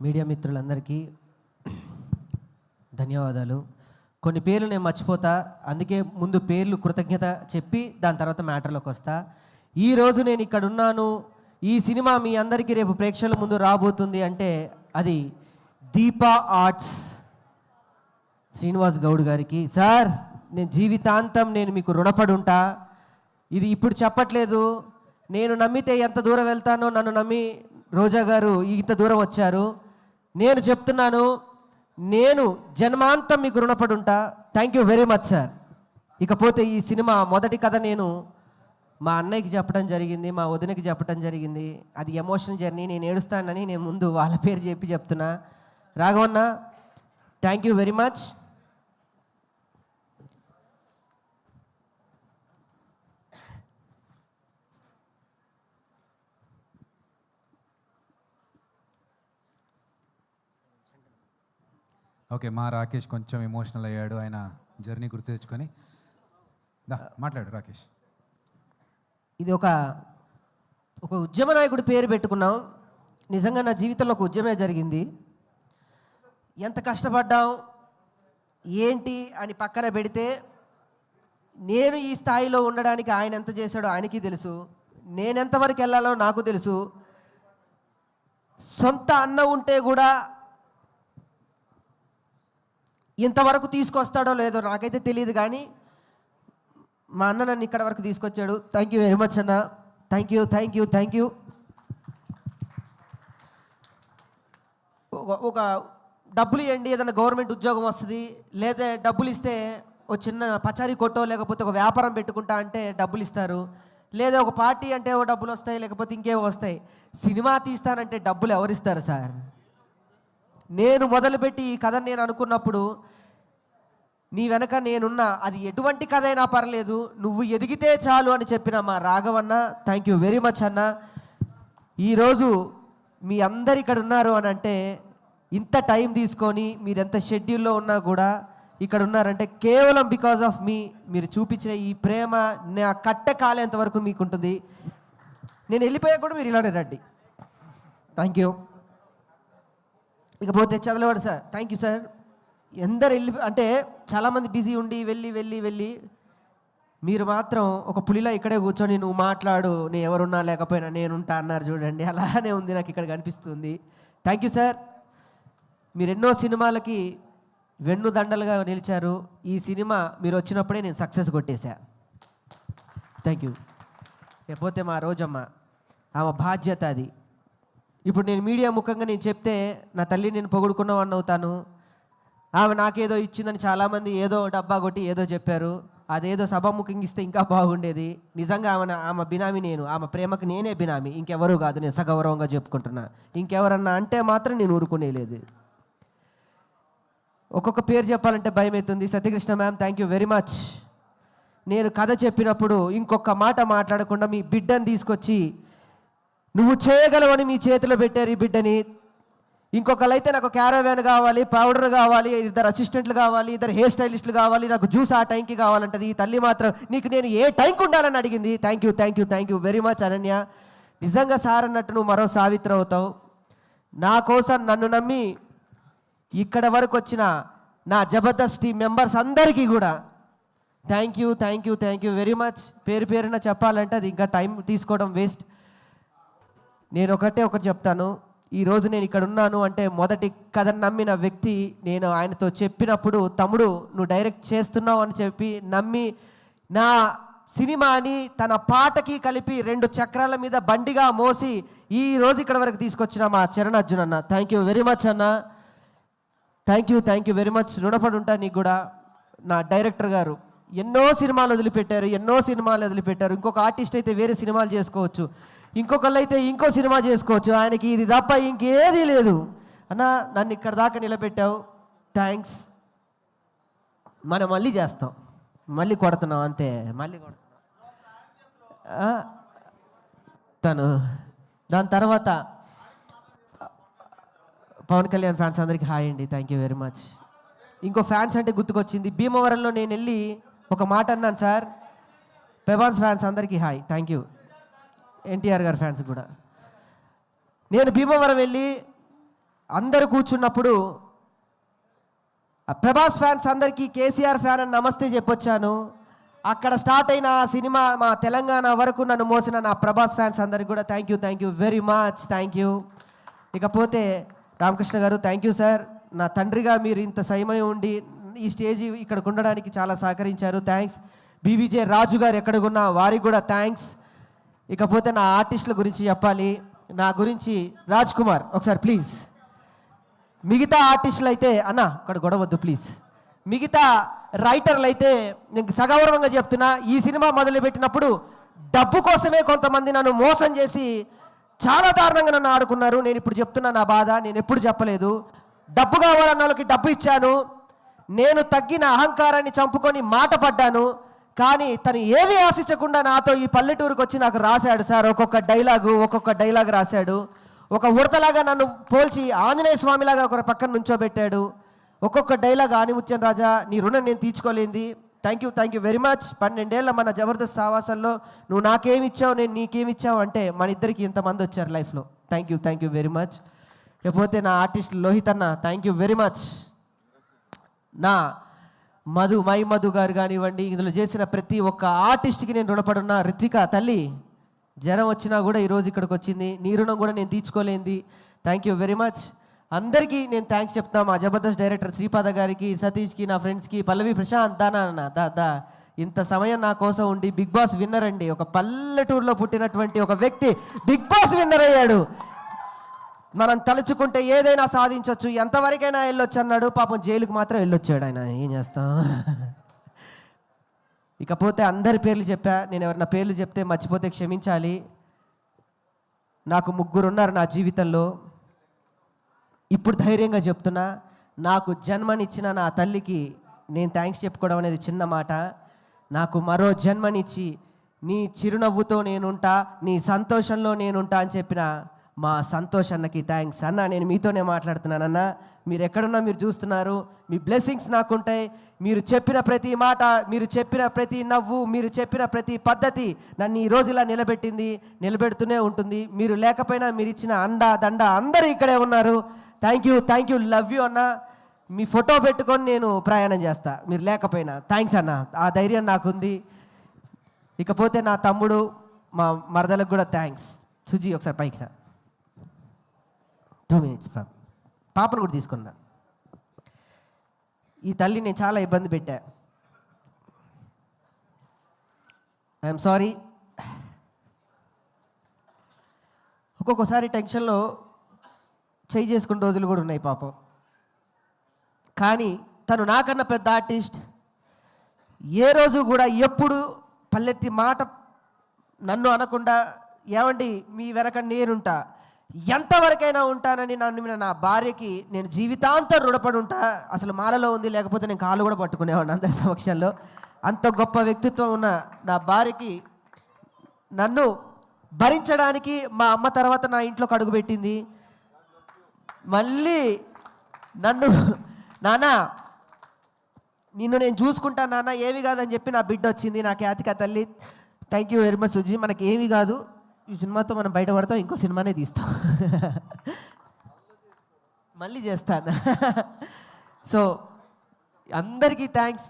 Media మిత్రులందరికీ ధన్యవాదాలు. కొన్ని పేర్లు నేను మర్చిపోతా అందుకే ముందు పేర్లు కృతజ్ఞత చెప్పి దాని తర్వాత మ్యాటర్లోకి వస్తా. ఈ రోజు నేను ఇక్కడ ఉన్నాను ఈ సినిమా మీ అందరికీ రేపు ప్రేక్షకుల ముందు రాబోతుంది అంటే అది దీపా ఆర్ట్స్. శ్రీనివాస్ గౌడ్ గారికి సార్ నేను జీవితాంతం నేను మీకు రుణపడి ఉంటా ఇది ఇప్పుడు చెప్పట్లేదు. నేను నమ్మితే ఎంత దూరం వెళ్తానో నన్ను నమ్మి రోజా గారు ఇంత దూరం వచ్చారు. నేను చెప్తున్నాను నేను జన్మాంతం మీకు రుణపడి ఉంటా thank you very much sir ఇకపోతే ఈ సినిమా మొదటి కథ నేను మా అన్నయ్యకి చెప్పడం జరిగింది మా వదినకి చెప్పడం జరిగింది. అది ఎమోషనల్ జర్నీ నేను ఏడుస్తానని నేను ముందు వాళ్ళ పేరు చెప్పి చెప్తున్నా. Raghavanna thank you very much okay మా రాకేష్ కొంచెం ఎమోషనల్ అయ్యాడు ఆయన జర్నీ గుర్తు తెచ్చుకొని. మాట్లాడు రాకేష్. ఇది ఒక ఒక ఉద్యమ నాయకుడి పేరు పెట్టుకున్నాం. నిజంగా నా జీవితంలో ఒక ఉద్యమే జరిగింది. ఎంత కష్టపడ్డాం ఏంటి అని పక్కన పెడితే నేను ఈ స్థాయిలో ఉండడానికి ఆయన ఎంత చేశాడో ఆయనకి తెలుసు. నేను ఎంతవరకు వెళ్ళాలో నాకు తెలుసు. సొంత అన్న ఉంటే కూడా ఇంతవరకు తీసుకొస్తాడో లేదో నాకైతే తెలియదు కానీ మా అన్న నన్ను ఇక్కడ వరకు తీసుకొచ్చాడు. థ్యాంక్ యూ వెరీ మచ్ అన్న. Thank you thank you thank you ఒక- డబ్బులు ఇవ్వండి ఏదైనా గవర్నమెంట్ ఉద్యోగం వస్తుంది లేదా డబ్బులు ఇస్తే ఒక చిన్న పచారీ కొట్టో లేకపోతే ఒక వ్యాపారం పెట్టుకుంటా అంటే డబ్బులు ఇస్తారు. లేదా ఒక పార్టీ అంటే ఓ డబ్బులు వస్తాయి లేకపోతే ఇంకేవో వస్తాయి. సినిమా తీస్తానంటే డబ్బులు ఎవరిస్తారు సార్? నేను మొదలుపెట్టి ఈ కథ నేను అనుకున్నప్పుడు నీ వెనక నేనున్నా అది ఎటువంటి కథ అయినా పర్లేదు నువ్వు ఎదిగితే చాలు అని చెప్పిన మా Raghavanna thank you very much అన్న. ఈరోజు మీ అందరు ఇక్కడ ఉన్నారు అని అంటే ఇంత టైం తీసుకొని మీరు ఎంత షెడ్యూల్లో ఉన్నా కూడా ఇక్కడ ఉన్నారంటే కేవలం బికాజ్ ఆఫ్ మీ మీరు చూపించిన ఈ ప్రేమ నా కట్ట కాలేంత వరకు మీకు ఉంటుంది నేను వెళ్ళిపోయాక కూడా మీరు ఇలానే రండి. థ్యాంక్ యూ ఇకపోతే Chadalavada sir. Thank you sir ఎందరు వెళ్ళి అంటే చాలామంది బిజీ ఉండి వెళ్ళి వెళ్ళి వెళ్ళి మీరు మాత్రం ఒక పులిలా ఇక్కడే కూర్చొని నువ్వు మాట్లాడు నేను ఎవరున్నా లేకపోయినా నేనుంటా అన్నారు చూడండి. అలానే ఉంది నాకు ఇక్కడ కనిపిస్తుంది. థ్యాంక్ యూ సార్ మీరు ఎన్నో సినిమాలకి వెన్ను దండలుగా నిలిచారు. ఈ సినిమా మీరు వచ్చినప్పుడే నేను సక్సెస్ కొట్టేశా. థ్యాంక్ యూ లేకపోతే మా రోజమ్మ ఆమె బాధ్యత అది. ఇప్పుడు నేను మీడియా ముఖంగా నేను చెప్తే నా తల్లి నేను పొగుడుకున్నవాడిని అవుతాను. ఆమె నాకేదో ఇచ్చిందని చాలామంది ఏదో డబ్బా కొట్టి ఏదో చెప్పారు. అదేదో సభాముఖంగా ఇస్తే ఇంకా బాగుండేది. నిజంగా ఆమె ఆమె బినామీ నేను. ఆమె ప్రేమకు నేనే బినామీ. ఇంకెవరు కాదు. నేను సగౌరవంగా చెప్పుకుంటున్నా. ఇంకెవరన్నా అంటే మాత్రం నేను ఊరుకునేలేదు. ఒక్కొక్క పేరు చెప్పాలంటే భయం అవుతుంది Satyakrishna ma'am thank you very much నేను కథ చెప్పినప్పుడు ఇంకొక మాట మాట్లాడకుండా మీ బిడ్డని తీసుకొచ్చి నువ్వు చేయగలవని మీ చేతిలో పెట్టారు ఈ బిడ్డని. ఇంకొకరైతే నాకు క్యారవాన్ కావాలి పౌడర్ కావాలి ఇద్దరు అసిస్టెంట్లు కావాలి ఇద్దరు హెయిర్ స్టైలిస్టులు కావాలి నాకు జ్యూస్ ఆ టైంకి కావాలంటది. ఈ తల్లి మాత్రం నీకు నేను ఏ టైంకి ఉండాలని అడిగింది. Thank you thank you thank you very much Ananya. నిజంగా సార్ అన్నట్టు నువ్వు మరో సావిత్రి అవుతావు. నా కోసం నన్ను నమ్మి ఇక్కడ వరకు వచ్చిన నా జబర్దస్త్ టీం మెంబర్స్ అందరికీ కూడా thank you thank you thank you very much పేరు పేరున చెప్పాలంటే అది ఇంకా టైం తీసుకోవడం వేస్ట్ నేను ఒకటే ఒకటి చెప్తాను. ఈరోజు నేను ఇక్కడ ఉన్నాను అంటే మొదటి కథను నమ్మిన వ్యక్తి నేను ఆయనతో చెప్పినప్పుడు తమ్ముడు నువ్వు డైరెక్ట్ చేస్తున్నావు అని చెప్పి నమ్మి నా సినిమాని తన పాటకి కలిపి రెండు చక్రాల మీద బండిగా మోసి ఈ రోజు ఇక్కడ వరకు తీసుకొచ్చిన మా చరణ్ అర్జున్ అన్న. థ్యాంక్ యూ వెరీ మచ్ అన్న. Thank you thank you very much రుణపడి ఉంటా నీకు కూడా. నా డైరెక్టర్ గారు. ఎన్నో సినిమాలు వదిలిపెట్టారు ఎన్నో సినిమాలు వదిలిపెట్టారు. ఇంకొక ఆర్టిస్ట్ అయితే వేరే సినిమాలు చేసుకోవచ్చు. ఇంకొకళ్ళు అయితే ఇంకో సినిమా చేసుకోవచ్చు. ఆయనకి ఇది తప్ప ఇంకేదీ లేదు. అన్న నన్ను ఇక్కడ దాకా నిలబెట్టావు. థ్యాంక్స్ మనం మళ్ళీ చేస్తాం. మళ్ళీ కొడుతున్నాం అంతే. మళ్ళీ కొడుతున్నాం. తను దాని తర్వాత పవన్ కళ్యాణ్ ఫ్యాన్స్ అందరికీ హాయ్ అండి. థ్యాంక్ యూ వెరీ మచ్ ఇంకో ఫ్యాన్స్ అంటే గుర్తుకొచ్చింది. భీమవరంలో నేను వెళ్ళి ఒక మాట అన్నాను సార్. పెబాన్స్ ఫ్యాన్స్ అందరికీ హాయ్. Thank you. ఎన్టీఆర్ గారి ఫ్యాన్స్ కూడా. నేను భీమవరం వెళ్ళి అందరు కూర్చున్నప్పుడు ఆ ప్రభాస్ ఫ్యాన్స్ అందరికీ కేసీఆర్ ఫ్యాన్ అని నమస్తే చెప్పొచ్చాను. అక్కడ స్టార్ట్ అయిన ఆ సినిమా మా తెలంగాణ వరకు నన్ను మోసిన నా ప్రభాస్ ఫ్యాన్స్ అందరికి కూడా thank you thank you very much thank you. ఇకపోతే రామకృష్ణ గారు థ్యాంక్ యూ సార్. నా తండ్రిగా మీరు ఇంత సైమయం ఉండి ఈ స్టేజ్ ఇక్కడ ఉండడానికి చాలా సహకరించారు. థ్యాంక్స్. బీబీజే రాజు గారు ఎక్కడికున్నా వారికి కూడా థ్యాంక్స్. ఇకపోతే నా ఆర్టిస్టుల గురించి చెప్పాలి. నా గురించి రాజ్ కుమార్ ఒకసారి ప్లీజ్. మిగతా ఆర్టిస్టులు అయితే అన్న ఇక్కడ గొడవద్దు ప్లీజ్. మిగతా రైటర్లు అయితే నేను సగౌరవంగా చెప్తున్నా ఈ సినిమా మొదలుపెట్టినప్పుడు డబ్బు కోసమే కొంతమంది నన్ను మోసం చేసి చాలా దారుణంగా నన్ను ఆడుకున్నారు. నేను ఇప్పుడు చెప్తున్నా నా బాధ నేను ఎప్పుడు చెప్పలేదు. డబ్బు కావాలన్న వాళ్ళకి డబ్బు ఇచ్చాను. నేను తగ్గిన అహంకారాన్ని చంపుకొని మాట పడ్డాను కానీ తను ఏమీ ఆశించకుండా నాతో ఈ పల్లెటూరుకు వచ్చి నాకు రాశాడు సార్. ఒక్కొక్క డైలాగు ఒక్కొక్క డైలాగ్ రాశాడు. ఒక ఉడతలాగా నన్ను పోల్చి ఆంజనేయ స్వామిలాగా ఒక పక్కన నుంచోబెట్టాడు. ఒక్కొక్క డైలాగ్ ఆనిముత్యం రాజా నీ రుణం నేను తీర్చుకోలేంది. Thank you thank you very much పన్నెండేళ్ళ మన జబర్దస్త్ సావాసంలో నువ్వు నాకేమి ఇచ్చావు నేను నీకేమిచ్చావు అంటే మన ఇద్దరికి ఇంతమంది వచ్చారు లైఫ్లో. Thank you thank you very much లేకపోతే నా ఆర్టిస్ట్ లోహిత్ అన్న థ్యాంక్ యూ వెరీ మచ్ నా మధు మై మధు గారు కానివ్వండి ఇందులో చేసిన ప్రతి ఒక్క ఆర్టిస్ట్కి నేను రుణపడున్నా. రితిక తల్లి జ్వరం వచ్చినా కూడా ఈరోజు ఇక్కడికి వచ్చింది. నీ రుణం కూడా నేను తీర్చుకోలేంది. థ్యాంక్ యూ వెరీ మచ్ అందరికీ నేను థ్యాంక్స్ చెప్తాను మా జబర్దస్త్ డైరెక్టర్ శ్రీపాద గారికి సతీష్కి నా ఫ్రెండ్స్కి పల్లవి ప్రశాంత్ దానా అన్న దా దా. ఇంత సమయం నా కోసం ఉండి బిగ్ బాస్ విన్నర్ అండి. ఒక పల్లెటూరులో పుట్టినటువంటి ఒక వ్యక్తి బిగ్ బాస్ విన్నర్ అయ్యాడు. మనం తలుచుకుంటే ఏదైనా సాధించవచ్చు ఎంతవరకైనా వెళ్ళొచ్చు అన్నాడు. పాపం జైలుకు మాత్రం వెళ్ళొచ్చాడు ఆయన. ఏం చేస్తాం? ఇకపోతే అందరి పేర్లు చెప్పా. నేను ఎవరైనా పేర్లు చెప్తే మర్చిపోతే క్షమించాలి. నాకు ముగ్గురు ఉన్నారు నా జీవితంలో. ఇప్పుడు ధైర్యంగా చెప్తున్నా నాకు జన్మనిచ్చిన నా తల్లికి నేను థ్యాంక్స్ చెప్పుకోవడం అనేది చిన్న మాట. నాకు మరో జన్మనిచ్చి నీ చిరునవ్వుతో నేనుంటా నీ సంతోషంలో నేనుంటా అని చెప్పిన మా సంతోష్ అన్నకి థ్యాంక్స్ అన్న నేను మీతోనే మాట్లాడుతున్నానన్న. మీరు ఎక్కడున్నా మీరు చూస్తున్నారు. మీ బ్లెస్సింగ్స్ నాకుంటాయి. మీరు చెప్పిన ప్రతి మాట మీరు చెప్పిన ప్రతి నవ్వు మీరు చెప్పిన ప్రతి పద్ధతి నన్ను ఈ రోజు ఇలా నిలబెట్టింది నిలబెడుతూనే ఉంటుంది. మీరు లేకపోయినా మీరు ఇచ్చిన అండ దండ అందరూ ఇక్కడే ఉన్నారు. Thank you thank you love you అన్న. మీ ఫోటో పెట్టుకొని నేను ప్రయాణం చేస్తా. మీరు లేకపోయినా. థ్యాంక్స్ అన్న. ఆ ధైర్యం నాకుంది. ఇకపోతే నా తమ్ముడు మా మరదలకు కూడా థ్యాంక్స్ సుజీ ఒకసారి పైకి రా. టూ మినిట్స్ పాప పాపను కూడా తీసుకున్నా. ఈ తల్లి నేను చాలా ఇబ్బంది పెట్టా. ఐఎమ్ సారీ ఒక్కొక్కసారి టెన్షన్లో చేయి చేసుకున్న రోజులు కూడా ఉన్నాయి పాపం. కానీ తను నాకన్నా పెద్ద ఆర్టిస్ట్. ఏ రోజు కూడా ఎప్పుడు పల్లెత్తి మాట నన్ను అనకుండా ఏమండి మీ వెనక నేనుంటా. ఎంతవరకైనా ఉంటానని నన్ను నా భార్యకి నేను జీవితాంతం రుణపడి ఉంటా. అసలు మాలలో ఉంది లేకపోతే నేను కాళ్ళు కూడా పట్టుకునేవాడిని అందరి సమక్షంలో. అంత గొప్ప వ్యక్తిత్వం ఉన్న నా భార్యకి నన్ను భరించడానికి మా అమ్మ తర్వాత నా ఇంట్లోకి అడుగుపెట్టింది మళ్ళీ నన్ను నానా నిన్ను నేను చూసుకుంటా నాన్న ఏమి కాదని చెప్పి నా బిడ్డ వచ్చింది నా ఖ్యాతిక తల్లి. Thank you very much Suji. మనకి ఏమి కాదు. ఈ సినిమాతో మనం బయటపడతాం ఇంకో సినిమానే తీస్తాం. మళ్ళీ చేస్తాను. సో అందరికీ థ్యాంక్స్